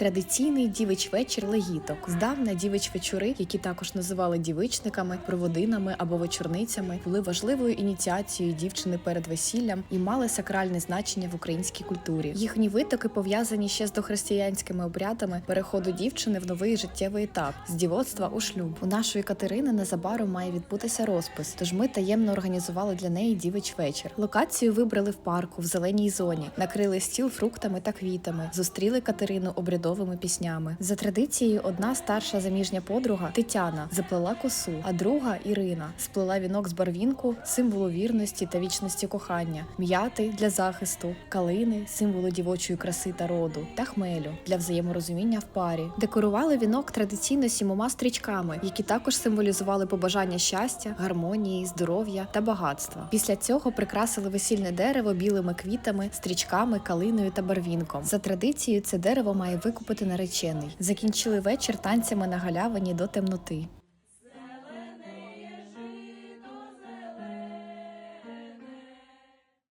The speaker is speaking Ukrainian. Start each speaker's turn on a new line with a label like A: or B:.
A: Традиційний дівич вечір легіток. Здавна дівич вечори, які також називали дівичниками, проводинами або вечорницями, були важливою ініціацією дівчини перед весіллям і мали сакральне значення в українській культурі. Їхні витоки пов'язані ще з дохристиянськими обрядами переходу дівчини в новий життєвий етап з дівоцтва у шлюб. У нашої Катерини незабаром має відбутися розпис, тож ми таємно організували для неї дівич вечір. Локацію вибрали в парку в зеленій зоні, накрили стіл фруктами та квітами, зустріли Катерину обрядовими піснями. За традицією, одна старша заміжня подруга Тетяна заплела косу, а друга Ірина сплела вінок з барвінку, символу вірності та вічності кохання, м'яти для захисту, калини, символу дівочої краси та роду, та хмелю для взаєморозуміння в парі. Декорували вінок традиційно сімома стрічками, які також символізували побажання щастя, гармонії, здоров'я та багатства. Після цього прикрасили весільне дерево білими квітами, стрічками, калиною та барвінком. За традицією, це дерево має викупити наречений. Закінчили вечір танцями на галявині до темноти.